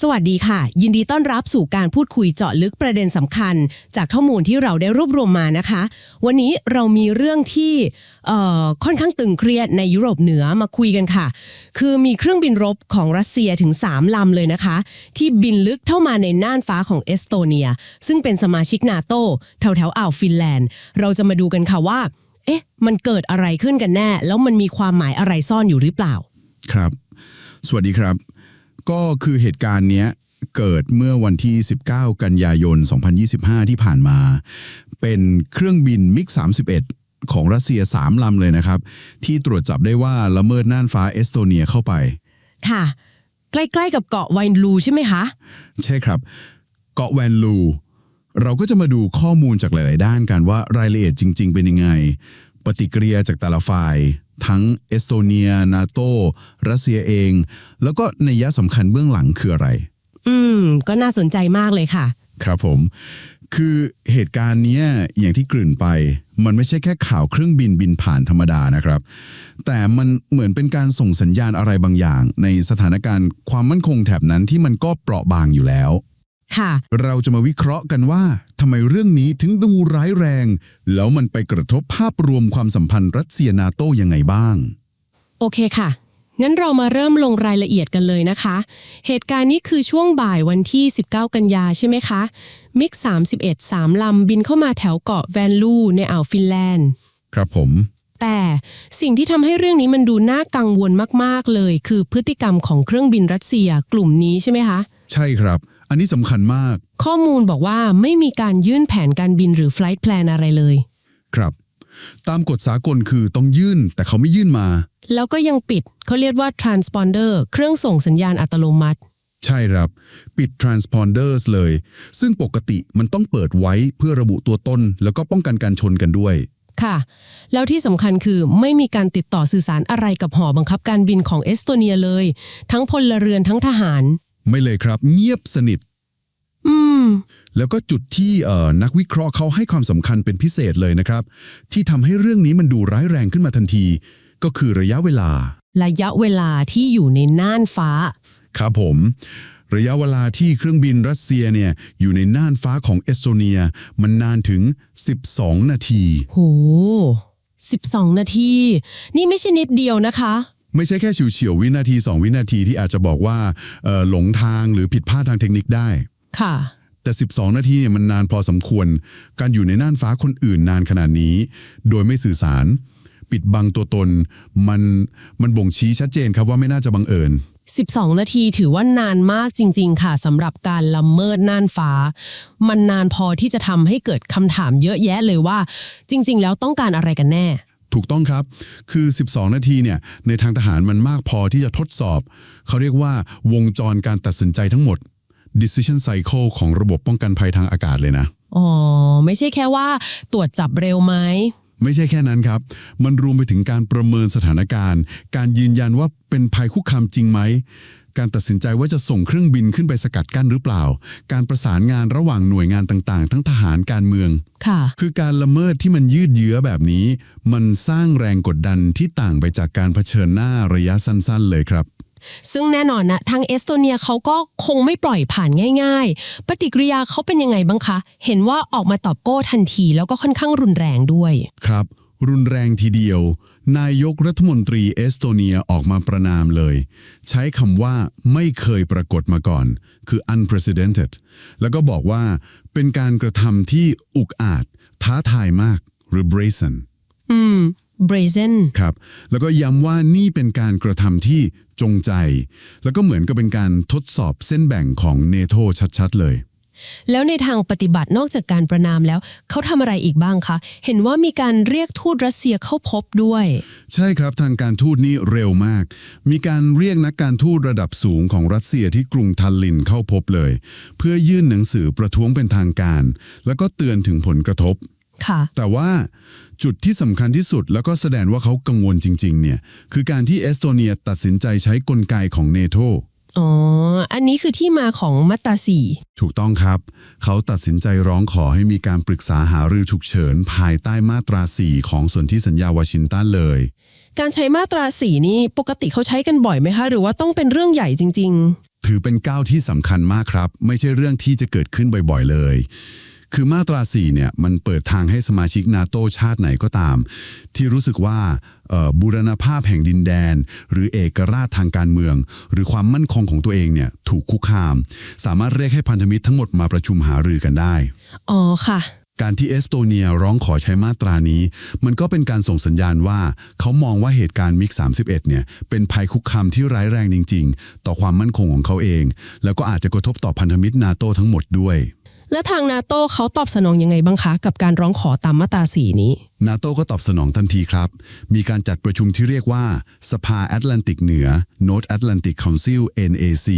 สวัสดีค่ะ ยินดีต้อนรับสู่การพูดคุยเจาะลึกประเด็นสำคัญ จากข้อมูลที่เราได้รวบรวมมานะคะ วันนี้เรามีเรื่องที่เอ่อค่อนข้างตึงเครียดในยุโรปเหนือมาคุยกันค่ะ คือมีเครื่องบินรบของรัสเซียถึง 3 ลำเลยนะคะ ที่บินลึกเข้ามาในน่านฟ้าของเอสโตเนีย ซึ่งเป็นสมาชิกนาโตแถวแถวอ่าวฟินแลนด์ เราจะมาดูกันค่ะว่า เอ๊ะ มันเกิดอะไรขึ้นกันแน่ แล้วมันมีความหมายอะไรซ่อนอยู่หรือเปล่า ครับ สวัสดีครับ ก็คือเหตุการณ์เนี้ยเกิดเมื่อวันที่ 19 กันยายน 2025 ที่ผ่านมา เป็นเครื่องบินมิก 31 ของรัสเซีย 3 ลำเลยนะครับ ที่ตรวจจับได้ว่าละเมิดน่านฟ้าเอสโตเนียเข้าไป ค่ะ ใกล้ๆกับเกาะไวน์ลูใช่ไหมคะ ใช่ครับ เกาะแวนลูเราก็จะมาดูข้อมูลจากหลาย ๆ ด้านกันว่ารายละเอียดจริง ๆ เป็นยังไง ปฏิกิริยาจากแต่ละฝ่าย ทั้งเอสโตเนีย นาโตรัสเซียเอง แล้วก็นัยยะสำคัญเบื้องหลังคืออะไร อืม ก็น่าสนใจมากเลยค่ะ ครับผม คือเหตุการณ์เนี้ยอย่างที่กลื่นไป มันไม่ใช่แค่ข่าวเครื่องบินบินผ่านธรรมดานะครับ แต่มันเหมือนเป็นการส่งสัญญาณอะไรบางอย่าง ในสถานการณ์ความมั่นคงแถบนั้นที่มันก็เปราะบางอยู่แล้ว ค่ะ เราจะมาวิเคราะห์กันว่าทำไมเรื่องนี้ถึงดูร้ายแรง แล้วมันไปกระทบภาพรวมความสัมพันธ์รัสเซียนาโตยังไงบ้าง โอเคค่ะ งั้นเรามาเริ่มลงรายละเอียดกันเลยนะคะ เหตุการณ์นี้คือช่วงบ่ายวันที่ 19 กันยาใช่ไหมคะ มิก 31 3ลำบินเข้ามาแถวเกาะแวนลูในอ่าวฟินแลนด์ ครับผม แต่สิ่งที่ทำให้เรื่องนี้มันดูน่ากังวลมากๆเลย คือพฤติกรรมของเครื่องบินรัสเซียกลุ่มนี้ใช่ไหมคะ ใช่ครับ อันนี้สำคัญมาก ข้อมูลบอกว่าไม่มีการยื่นแผนการบินหรือ flight plan อะไรเลย ครับ ตามกฎสากลคือต้องยื่น แต่เขาไม่ยื่นมา แล้วก็ยังปิดเขาเรียกว่า transponder เครื่องส่งสัญญาณอัตโนมัติ ใช่ครับ ปิด transponders เลย ซึ่งปกติมันต้องเปิดไว้เพื่อระบุตัวตน แล้วก็ป้องกันการชนกันด้วย ค่ะ แล้วที่สำคัญคือไม่มีการติดต่อสื่อสารอะไรกับหอบังคับการบินของเอสโตเนียเลย ทั้งพลเรือนทั้งทหาร ไม่เลยครับ เงียบสนิท อืม แล้วก็จุดที่เอ่อนักวิเคราะห์เขาให้ความสำคัญเป็นพิเศษเลยนะครับ ที่ทำให้เรื่องนี้มันดูร้ายแรงขึ้นมาทันที ก็คือระยะเวลา ระยะเวลาที่อยู่ในน่านฟ้า ครับผม ระยะเวลาที่เครื่องบินรัสเซียเนี่ยอยู่ในน่านฟ้าของเอสโตเนีย มันนานถึง 12 นาทีโห12 นาที นี่ไม่ใช่นิดเดียวนะคะ ไม่ใช่แค่เฉียวๆวินาที 2 วินาทีที่อาจจะบอกว่าเอ่อหลงทางหรือผิดพลาดทางเทคนิคได้ ค่ะ แต่ 12 นาทีเนี่ยมันนานพอสมควร การอยู่ในน่านฟ้าคนอื่นนานขนาดนี้ โดยไม่สื่อสาร ปิดบังตัวตน มันมันบ่งชี้ชัดเจนครับว่าไม่น่าจะบังเอิญ12 นาทีถือว่านานมากจริง ๆ ค่ะสำหรับการละเมิดน่านฟ้า มันนานพอที่จะทำให้เกิดคำถามเยอะแยะเลยว่า จริง ๆ แล้วต้องการอะไรกันแน่ ถูกต้องครับ คือ 12 นาทีเนี่ยในทางทหารมันมากพอที่จะทดสอบ เขาเรียกว่าวงจรการตัดสินใจทั้งหมด decision cycle ของระบบป้องกันภัยทางอากาศเลยนะ อ๋อ ไม่ใช่แค่ว่าตรวจจับเร็วไหม ไม่ใช่แค่นั้นครับ มันรวมไปถึงการประเมินสถานการณ์ การยืนยันว่าเป็นภัยคุกคามจริงไหม การตัดสินใจว่าจะส่งเครื่องบินขึ้นไปสกัดกั้นหรือเปล่า การประสานงานระหว่างหน่วยงานต่างๆ ทั้งทหารการเมือง ค่ะ คือการละเมิดที่มันยืดเยื้อแบบนี้ มันสร้างแรงกดดันที่ต่างไปจากการเผชิญหน้าระยะสั้นๆ เลยครับ ซึ่งแน่นอนนะทางเอสโตเนียเขาก็คงไม่ปล่อยผ่านง่าย ๆ ปฏิกิริยาเขาเป็นยังไงบ้างคะ เห็นว่าออกมาตอบโต้ทันทีแล้วก็ค่อนข้างรุนแรงด้วย ครับ รุนแรงทีเดียว นายกรัฐมนตรีเอสโตเนียออกมาประนามเลย ใช้คำว่าไม่เคยปรากฏมาก่อน คือ unprecedented แล้วก็บอกว่าเป็นการกระทำที่อุกอาจ ท้าทายมาก หรือ brazen อืม brazen ครับ แล้วก็ย้ำว่านี่เป็นการกระทำที่จงใจ แล้วก็เหมือนกับเป็นการทดสอบเส้นแบ่งของเนโตชัดๆเลย แล้วในทางปฏิบัตินอกจากการประนามแล้ว เขาทำอะไรอีกบ้างคะ เห็นว่ามีการเรียกทูตรัสเซียเข้าพบด้วย ใช่ครับทางการทูตนี่เร็วมาก มีการเรียกนักการทูตระดับสูงของรัสเซียที่กรุงทัลลินเข้าพบเลย เพื่อยื่นหนังสือประท้วงเป็นทางการ แล้วก็เตือนถึงผลกระทบ ค่ะ แต่ว่าจุดที่สำคัญที่สุดแล้วก็แสดงว่าเขากังวลจริง ๆ เนี่ย คือการที่เอสโตเนียตัดสินใจใช้กลไกของเนโต อ๋อ อันนี้คือที่มาของมาตราสี่ถูกต้องครับ เขาตัดสินใจร้องขอให้มีการปรึกษาหารือฉุกเฉิน ภายใต้มาตรา 4 ของสนธิสัญญาวอชิงตันเลย การใช้มาตราสี่นี่ปกติเขาใช้กันบ่อยไหมคะ หรือว่าต้องเป็นเรื่องใหญ่จริงถือเป็นก้าวที่สำคัญมากครับ ไม่ใช่เรื่องที่จะเกิดขึ้นบ่อยๆเลย คือมาตรา4เนี่ยมันเปิดทางให้สมาชิกนาโตชาติไหนก็ตาม ที่รู้สึกว่าเอ่อบูรณภาพแห่งดินแดน หรือเอกราชทางการเมือง หรือความมั่นคงของตัวเองเนี่ยถูกคุกคาม สามารถเรียกให้พันธมิตรทั้งหมดมาประชุมหารือกันได้ อ๋อค่ะการที่เอสโตเนียร้องขอใช้มาตรานี้ มันก็เป็นการส่งสัญญาณว่า เขามองว่าเหตุการณ์มิก 31 เนี่ย เป็นภัยคุกคามที่ร้ายแรงจริง ๆ ต่อความมั่นคงของเขาเอง แล้วก็อาจจะกระทบต่อพันธมิตรนาโตทั้งหมดด้วย และทางนาโต้เขาตอบสนองยังไงบ้างคะ กับการร้องขอตามมาตราสีนี้ นาโตก็ตอบสนองทันทีครับ มีการจัดประชุมที่เรียกว่า สภาแอตแลนติกเหนือ North Atlantic Council NAC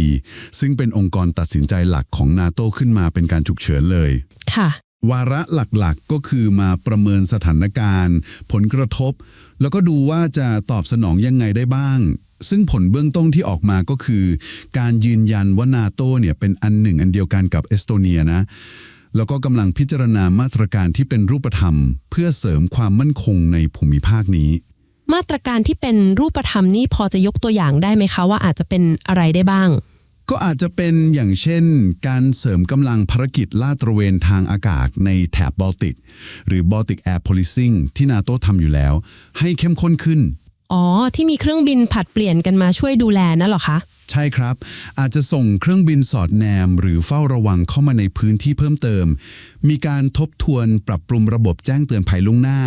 ซึ่งเป็นองค์กรตัดสินใจหลักของนาโตขึ้นมาเป็นการฉุกเฉินเลย ค่ะ วาระหลักๆก็คือมาประเมินสถานการณ์ ผลกระทบ แล้วก็ดูว่าจะตอบสนองยังไงได้บ้าง ซึ่งผลเบื้องต้นที่ออกมาก็คือ การยืนยันว่านาโตเนี่ยเป็นอันหนึ่งอันเดียวกันกับเอสโตเนียนะแล้วก็กำลังพิจารณามาตรการที่เป็นรูปธรรม เพื่อเสริมความมั่นคงในภูมิภาคนี้ มาตรการที่เป็นรูปธรรมนี่พอจะยกตัวอย่างได้ไหมคะว่าอาจจะเป็นอะไรได้บ้าง ก็อาจจะเป็นอย่างเช่น การเสริมกำลังภารกิจลาดตระเวนทางอากาศในแถบบอลติก หรือ Baltic Air Policing ที่นาโตทำอยู่แล้ว ให้เข้มข้นขึ้น อ๋อ ที่มีเครื่องบินผลัดเปลี่ยนกันมาช่วยดูแลนั่นเหรอคะ ใช่ครับ อาจจะส่งเครื่องบินสอดแนม หรือเฝ้าระวังเข้ามาในพื้นที่เพิ่มเติม มีการทบทวนปรับปรุงระบบแจ้งเตือนภัยล่วงหน้า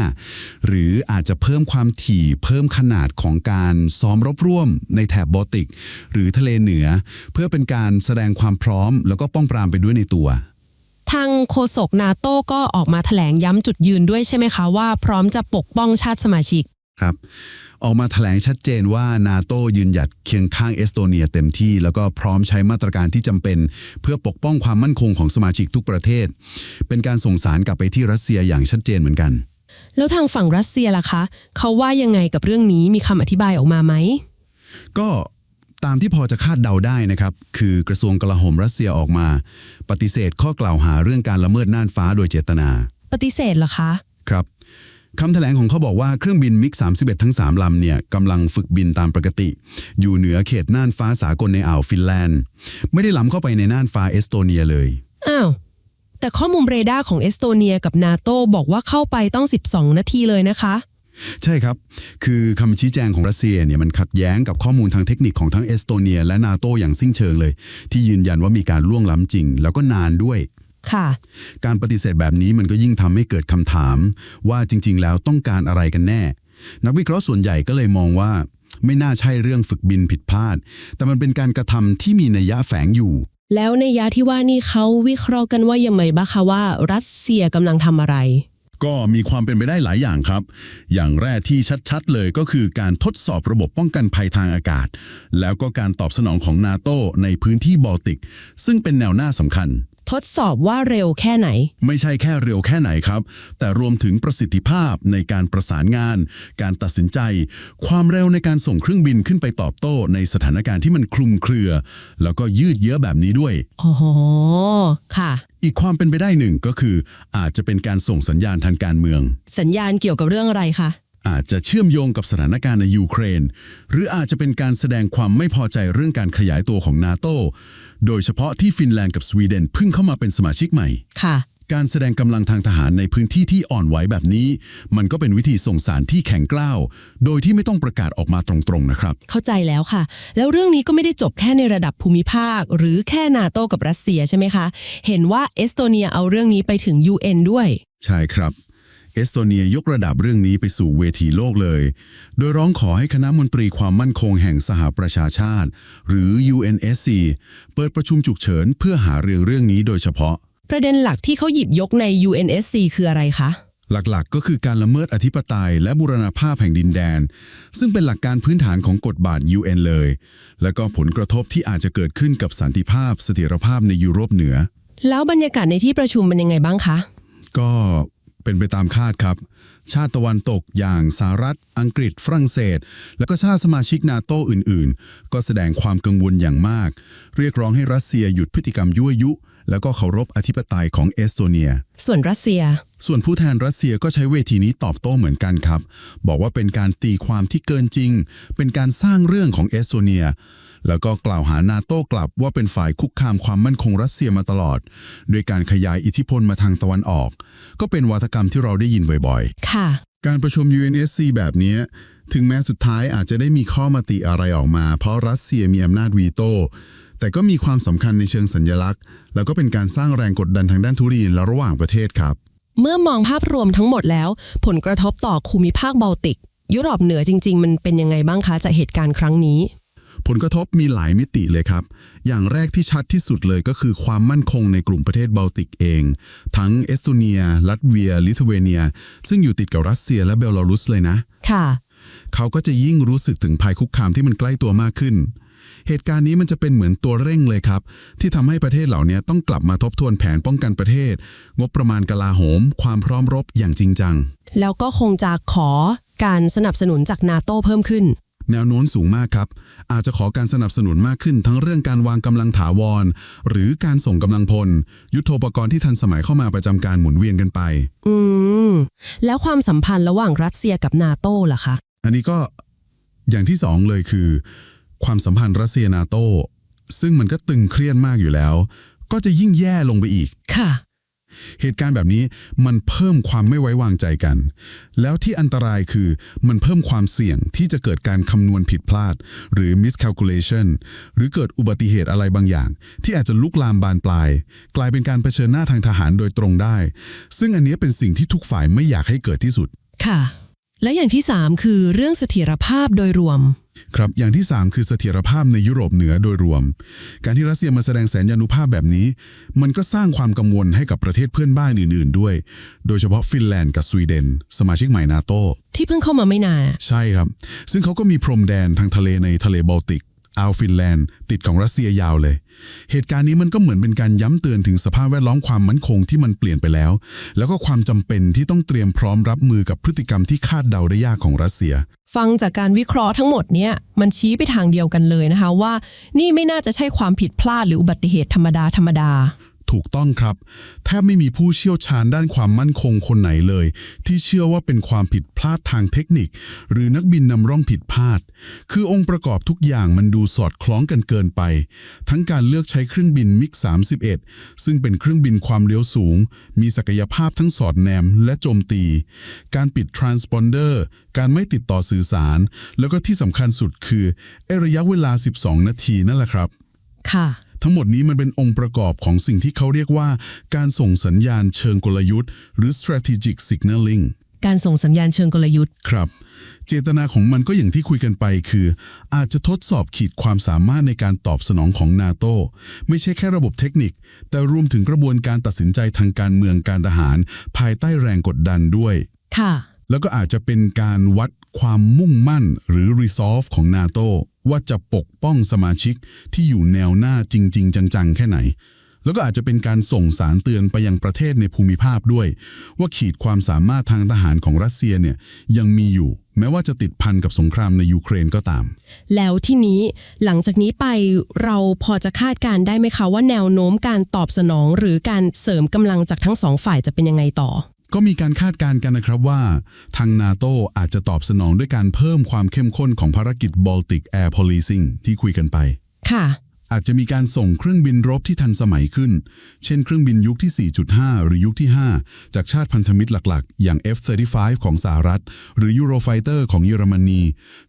หรืออาจจะเพิ่มความถี่เพิ่มขนาดของการซ้อมรบร่วม ในแถบบอลติก หรือทะเลเหนือ เพื่อเป็นการแสดงความพร้อม แล้วก็ป้องปรามไปด้วยในตัวทางโฆษกนาโต้ก็ออกมาแถลงย้ำจุดยืนด้วยใช่ไหมคะว่าพร้อมจะปกป้องชาติสมาชิก ครับ ออกมาแถลงชัดเจนว่านาโตยืนหยัดเคียงข้างเอสโตเนียเต็มที่ แล้วก็พร้อมใช้มาตรการที่จำเป็น เพื่อปกป้องความมั่นคงของสมาชิกทุกประเทศ เป็นการส่งสารกลับไปที่รัสเซียอย่างชัดเจนเหมือนกัน แล้วทางฝั่งรัสเซียล่ะคะเขาว่ายังไงกับเรื่องนี้มีคำอธิบายออกมาไหมก็ตามที่พอจะคาดเดาได้นะครับ คือกระทรวงกลาโหมรัสเซียออกมา ปฏิเสธข้อกล่าวหาเรื่องการละเมิดน่านฟ้าโดยเจตนา ปฏิเสธเหรอคะ ครับ คำแถลงของเขาบอกว่าเครื่องบินมิก 31 ทั้ง 3 ลำเนี่ยกำลังฝึกบินตามปกติ อยู่เหนือเขตน่านฟ้าสากลในอ่าวฟินแลนด์ ไม่ได้ล้ำเข้าไปในน่านฟ้าเอสโตเนียเลย อ้าว แต่ข้อมูลเรดาร์ของเอสโตเนียกับนาโตบอกว่าเข้าไปต้อง 12 นาทีเลยนะคะ ใช่ครับ คือคำชี้แจงของรัสเซียเนี่ยมันขัดแย้งกับข้อมูลทางเทคนิคของทั้งเอสโตเนียและนาโตอย่างสิ้นเชิงเลย ที่ยืนยันว่ามีการล่วงล้ำจริง แล้วก็นานด้วย ค่ะ การปฏิเสธแบบนี้มันก็ยิ่งทำให้เกิดคำถาม ว่าจริง ๆ แล้วต้องการอะไรกันแน่ นักวิเคราะห์ส่วนใหญ่ก็เลยมองว่า ไม่น่าใช่เรื่องฝึกบินผิดพลาด แต่มันเป็นการกระทำที่มีนัยยะแฝงอยู่ แล้วในยะที่ว่านี่เขาวิเคราะห์กันว่ายังไงบ้างคะว่า รัสเซียกำลังทำอะไร ก็มีความเป็นไปได้หลายอย่างครับ อย่างแรกที่ชัดๆ เลยก็คือการทดสอบระบบป้องกันภัยทางอากาศ แล้วก็การตอบสนองของนาโตในพื้นที่บอลติก ซึ่งเป็นแนวหน้าสำคัญ ทดสอบว่าเร็วแค่ไหน ไม่ใช่แค่เร็วแค่ไหนครับ แต่รวมถึงประสิทธิภาพในการประสานงาน การตัดสินใจ ความเร็วในการส่งเครื่องบินขึ้นไปตอบโต้ในสถานการณ์ที่มันคลุมเครือ แล้วก็ยืดเยื้อแบบนี้ด้วยอ๋อค่ะ อีกความเป็นไปได้หนึ่งก็คือ อาจจะเป็นการส่งสัญญาณทางการเมือง สัญญาณเกี่ยวกับเรื่องอะไรคะ อาจจะเชื่อมโยงกับสถานการณ์ในยูเครน หรืออาจจะเป็นการแสดงความไม่พอใจเรื่องการขยายตัวของนาโตโดยเฉพาะที่ฟินแลนด์กับสวีเดนเพิ่งเข้ามาเป็นสมาชิกใหม่ ค่ะ การแสดงกำลังทางทหารในพื้นที่ที่อ่อนไหวแบบนี้ มันก็เป็นวิธีส่งสารที่แข็งกร้าว โดยที่ไม่ต้องประกาศออกมาตรงๆนะครับ เข้าใจแล้วค่ะ แล้วเรื่องนี้ก็ไม่ได้จบแค่ในระดับภูมิภาค หรือแค่นาโตกับรัสเซียใช่ไหมคะ เห็นว่าเอสโตเนียเอาเรื่องนี้ไปถึง UN ด้วย ใช่ครับ เอสโตเนียยกระดับเรื่องนี้ไปสู่เวทีโลกเลย โดยร้องขอให้คณะมนตรีความมั่นคงแห่งสหประชาชาติ หรือ UNSC เปิดประชุมฉุกเฉินเพื่อหาเรื่องเรื่องนี้โดยเฉพาะ ประเด็นหลักที่เขาหยิบยกใน UNSC คืออะไรคะ หลักๆ ก็คือการละเมิดอธิปไตย และบูรณภาพแห่งดินแดน ซึ่งเป็นหลักการพื้นฐานของกฎบาท UN เลย และก็ผลกระทบที่อาจจะเกิดขึ้นกับสันติภาพ เสถียรภาพในยุโรปเหนือ แล้วบรรยากาศในที่ประชุมเป็นยังไงบ้างคะ ก็ เป็นไปตามคาดครับ ชาติตะวันตกอย่างสหรัฐ อังกฤษ ฝรั่งเศส และก็ชาติสมาชิกนาโตอื่นๆ ก็แสดงความกังวลอย่างมาก เรียกร้องให้รัสเซียหยุดพฤติกรรมยั่วยุ แล้วก็เคารพอธิปไตยของเอสโตเนีย ส่วนรัสเซีย ส่วนผู้แทนรัสเซียก็ใช้เวทีนี้ตอบโต้เหมือนกันครับ บอกว่าเป็นการตีความที่เกินจริง เป็นการสร้างเรื่องของเอสโตเนีย แล้วก็กล่าวหานาโต้กลับว่าเป็นฝ่ายคุกคามความมั่นคงรัสเซียมาตลอด โดยการขยายอิทธิพลมาทางตะวันออก ก็เป็นวาทกรรมที่เราได้ยินบ่อยๆ ค่ะ การประชุม UNSC แบบนี้ถึงแม้สุดท้ายอาจจะได้มีข้อมติอะไรออกมา เพราะรัสเซียมีอำนาจวีโต้แต่ก็มีความสำคัญในเชิงสัญญลักษณ์ แล้วก็เป็นการสร้างแรงกดดันทางด้านธุรกิจและระหว่างประเทศครับ เมื่อมองภาพรวมทั้งหมดแล้ว ผลกระทบต่อภูมิภาคบอลติก ยุโรปเหนือจริง ๆ มันเป็นยังไงบ้างคะจากเหตุการณ์ครั้งนี้ ผลกระทบมีหลายมิติเลยครับ อย่างแรกที่ชัดที่สุดเลยก็คือความมั่นคงในกลุ่มประเทศบอลติกเอง ทั้งเอสโตเนีย ลัตเวีย ลิทัวเนีย ซึ่งอยู่ติดกับรัสเซียและเบลารุสเลยนะ ค่ะ เขาก็จะยิ่งรู้สึกถึงภัยคุกคามที่มันใกล้ตัวมากขึ้น เหตุการณ์นี้มันจะเป็นเหมือนตัวเร่งเลยครับ ที่ทำให้ประเทศเหล่านี้ต้องกลับมาทบทวนแผนป้องกันประเทศ งบประมาณกลาโหม ความพร้อมรบอย่างจริงจัง แล้วก็คงจะขอการสนับสนุนจากนาโต้เพิ่มขึ้น แนวโน้มสูงมากครับ อาจจะขอการสนับสนุนมากขึ้นทั้งเรื่องการวางกำลังถาวร หรือการส่งกำลังพล ยุทโธปกรณ์ที่ทันสมัยเข้ามาประจำการหมุนเวียนกันไป อืม แล้วความสัมพันธ์ระหว่างรัสเซียกับนาโต้ล่ะคะ อันนี้ก็อย่างที่สองเลยคือ ความสัมพันธ์รัสเซียนาโตซึ่งมันก็ตึงเครียดมากอยู่แล้ว ก็จะยิ่งแย่ลงไปอีก ค่ะ เหตุการณ์แบบนี้มันเพิ่มความไม่ไว้วางใจกัน แล้วที่อันตรายคือมันเพิ่มความเสี่ยงที่จะเกิดการคำนวณผิดพลาด หรือ miscalculation หรือเกิดอุบัติเหตุอะไรบางอย่าง ที่อาจจะลุกลามบานปลาย กลายเป็นการเผชิญหน้าทางทหารโดยตรงได้ ซึ่งอันนี้เป็นสิ่งที่ทุกฝ่ายไม่อยากให้เกิดที่สุดค่ะ และอย่างที่ 3 คือเรื่องเสถียรภาพโดยรวม ครับ อย่างที่ 3 คือเสถียรภาพในยุโรปเหนือโดยรวม การที่รัสเซียมาแสดงแสนยานุภาพแบบนี้ มันก็สร้างความกังวลให้กับประเทศเพื่อนบ้านอื่นๆ ด้วย โดยเฉพาะฟินแลนด์กับสวีเดน สมาชิกใหม่นาโตที่เพิ่งเข้ามาไม่นานอะใช่ครับ ซึ่งเขาก็มีพรมแดนทางทะเลในทะเลบอลติก อัลฟินแลนด์ ติดของรัสเซียยาวเลย เหตุการณ์นี้มันก็เหมือนเป็นการย้ำเตือนถึงสภาพแวดล้อมความมั่นคงที่มันเปลี่ยนไปแล้ว แล้วก็ความจำเป็นที่ต้องเตรียมพร้อมรับมือกับพฤติกรรมที่คาดเดาได้ยากของรัสเซีย ฟังจากการวิเคราะห์ทั้งหมดเนี่ยมันชี้ไปทางเดียวกันเลยนะคะว่า นี่ไม่น่าจะใช่ความผิดพลาดหรืออุบัติเหตุธรรมดาธรรมดา ถูกต้องครับ แทบไม่มีผู้เชี่ยวชาญด้านความมั่นคงคนไหนเลย ที่เชื่อว่าเป็นความผิดพลาดทางเทคนิค หรือนักบินนำร่องผิดพลาด คือองค์ประกอบทุกอย่างมันดูสอดคล้องกันเกินไป ทั้งการเลือกใช้เครื่องบินมิก 31 ซึ่งเป็นเครื่องบินความเร็วสูง มีศักยภาพทั้งสอดแนมและโจมตี การปิดทรานสปอนเดอร์การไม่ติดต่อสื่อสาร แล้วก็ที่สำคัญสุดคืออระยะเวลา 12 นาทีนั่นแหละครับ ค่ะ ทั้งหมดนี้มันเป็นองค์ประกอบของสิ่งที่เขาเรียกว่า การส่งสัญญาณเชิงกลยุทธ์ หรือ strategic signaling การส่งสัญญาณเชิงกลยุทธ์ ครับ เจตนาของมันก็อย่างที่คุยกันไปคือ อาจจะทดสอบขีดความสามารถในการตอบสนองของนาโตไม่ใช่แค่ระบบเทคนิค แต่รวมถึงกระบวนการตัดสินใจทางการเมืองการทหาร ภายใต้แรงกดดันด้วย ค่ะ แล้วก็อาจจะเป็นการวัดความมุ่งมั่นหรือ resolve ของนาโต ว่าจะปกป้องสมาชิกที่อยู่แนวหน้าจริง ๆ จังๆ แค่ไหน แล้วก็อาจจะเป็นการส่งสารเตือนไปยังประเทศในภูมิภาคด้วย ว่าขีดความสามารถทางทหารของรัสเซียเนี่ยยังมีอยู่ แม้ว่าจะติดพันกับสงครามในยูเครนก็ตาม แล้วที่นี้หลังจากนี้ไปเราพอจะคาดการได้ไหมคะว่าแนวโน้มการตอบสนองหรือการเสริมกำลังจากทั้งสองฝ่ายจะเป็นยังไงต่อ ก็มีการคาดการณ์กันนะครับว่า ทางนาโตอาจจะตอบสนองด้วยการเพิ่มความเข้มข้นของภารกิจ Baltic Air Policing ที่คุยกันไป ค่ะ อาจจะมีการส่งเครื่องบินรบที่ทันสมัยขึ้น เช่นเครื่องบินยุคที่ 4.5 หรือยุคที่ 5 จากชาติพันธมิตรหลักๆ อย่าง F-35 ของสหรัฐ หรือ Eurofighter ของเยอรมนี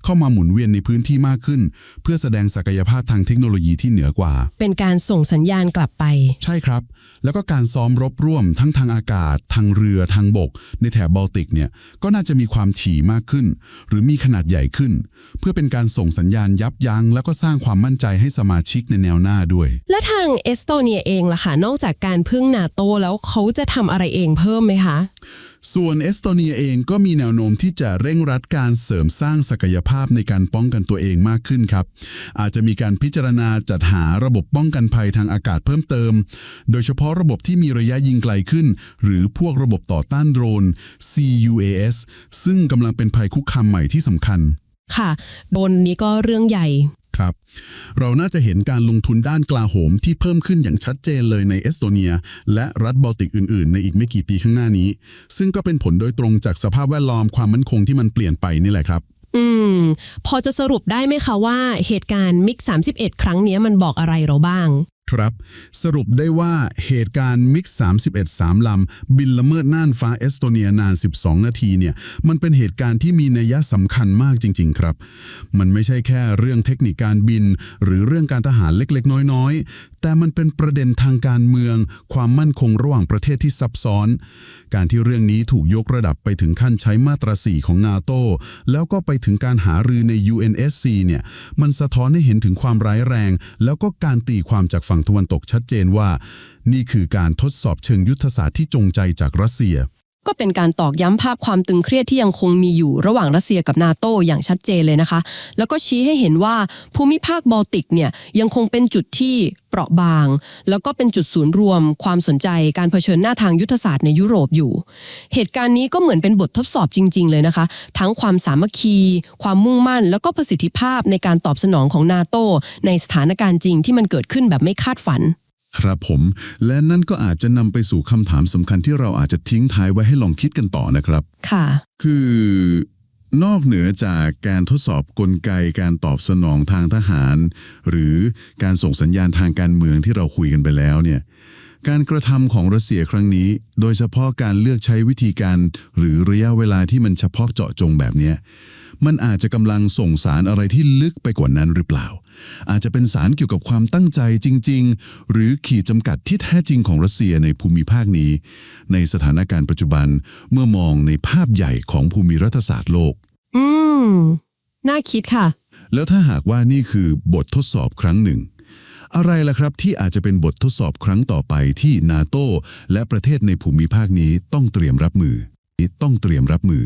เข้ามาหมุนเวียนในพื้นที่มากขึ้น เพื่อแสดงศักยภาพทางเทคโนโลยีที่เหนือกว่า เป็นการส่งสัญญาณกลับไป ใช่ครับ แล้วก็การซ้อมรบร่วมทั้งทางอากาศ ทางเรือทางบก ในแถบบอลติกเนี่ยก็น่าจะมีความถี่มากขึ้น หรือมีขนาดใหญ่ขึ้น เพื่อเป็นการส่งสัญญาณยับยั้งแล้วก็สร้างความมั่นใจให้สมาชิกในแนวหน้าด้วย และทางเอสโตเนียเองล่ะค่ะ นอกจากการพึ่งนาโตแล้วเขาจะทำอะไรเองเพิ่มไหมคะ ส่วนเอสโตเนียเองก็มีแนวโน้มที่จะเร่งรัดการเสริมสร้างศักยภาพในการป้องกันตัวเองมากขึ้นครับ อาจจะมีการพิจารณาจัดหาระบบป้องกันภัยทางอากาศเพิ่มเติม โดยเฉพาะระบบที่มีระยะยิงไกลขึ้น หรือพวกระบบต่อต้านโดรน CUAS ซึ่งกำลังเป็นภัยคุกคามใหม่ที่สำคัญค่ะโดนนี้ก็เรื่องใหญ่ ครับ เราน่าจะเห็นการลงทุนด้านกลาโหมที่เพิ่มขึ้นอย่างชัดเจนเลยในเอสโตเนีย และรัฐบอลติกอื่น ๆ ในอีกไม่กี่ปีข้างหน้านี้ ซึ่งก็เป็นผลโดยตรงจากสภาพแวดล้อมความมั่นคงที่มันเปลี่ยนไปนี่แหละครับ อืม พอจะสรุปได้ไหมคะว่าเหตุการณ์มิก31 ครั้งนี้มันบอกอะไรเราบ้าง ครับ สรุปได้ว่าเหตุการณ์มิก 31 3 ลำ บินละเมิดน่านฟ้าเอสโตเนียนาน 12 นาทีเนี่ย มันเป็นเหตุการณ์ที่มีนัยสำคัญมากจริง ๆ ครับ มันไม่ใช่แค่เรื่องเทคนิคการบิน หรือเรื่องการทหารเล็ก ๆ น้อย ๆ แต่มันเป็นประเด็นทางการเมือง ความมั่นคงระหว่างประเทศที่ซับซ้อน การที่เรื่องนี้ถูกยกระดับไปถึงขั้นใช้มาตรา4ของนาโตแล้วก็ไปถึงการหารือใน UNSC เนี่ย มันสะท้อนให้เห็นถึงความร้ายแรง แล้วก็การตีความจากฝั่งตะวันตกชัดเจนว่า นี่คือการทดสอบเชิงยุทธศาสตร์ที่จงใจจากรัสเซีย ก็เป็นการตอกย้ำภาพความตึงเครียดที่ยังคงมีอยู่ระหว่างรัสเซียกับนาโตอย่างชัดเจนเลยนะคะ แล้วก็ชี้ให้เห็นว่าภูมิภาคบอลติกเนี่ยยังคงเป็นจุดที่เปราะบาง แล้วก็เป็นจุดศูนย์รวม ความสนใจการเผชิญหน้าทางยุทธศาสตร์ในยุโรปอยู่ เหตุการณ์นี้ก็เหมือนเป็นบททดสอบจริง ๆ เลยนะคะ ทั้งความสามัคคี ความมุ่งมั่น แล้วก็ประสิทธิภาพในการตอบสนองของนาโตในสถานการณ์จริงที่มันเกิดขึ้นแบบไม่คาดฝัน ครับผม และนั่นก็อาจจะนำไปสู่คำถามสำคัญที่เราอาจจะทิ้งท้ายไว้ให้ลองคิดกันต่อนะครับ ค่ะ คือนอกเหนือจากการทดสอบกลไกการตอบสนองทางทหาร หรือการส่งสัญญาณทางการเมืองที่เราคุยกันไปแล้วเนี่ย การกระทำของรัสเซียครั้งนี้ โดยเฉพาะการเลือกใช้วิธีการ หรือระยะเวลาที่มันเฉพาะเจาะจงแบบเนี้ยมันอาจจะกำลังส่งสารอะไรที่ลึกไปกว่านั้นหรือเปล่า อาจจะเป็นสารเกี่ยวกับความตั้งใจจริง ๆ หรือขีดจำกัดที่แท้จริงของรัสเซียในภูมิภาคนี้ ในสถานการณ์ปัจจุบันเมื่อมองในภาพใหญ่ของภูมิรัฐศาสตร์โลก อืม น่าคิดค่ะ แล้วถ้าหากว่านี่คือบททดสอบครั้งหนึ่ง อะไรล่ะครับที่อาจจะเป็นบททดสอบครั้งต่อไปที่นาโตและประเทศในภูมิภาคนี้ต้องเตรียมรับมือต้องเตรียมรับมือ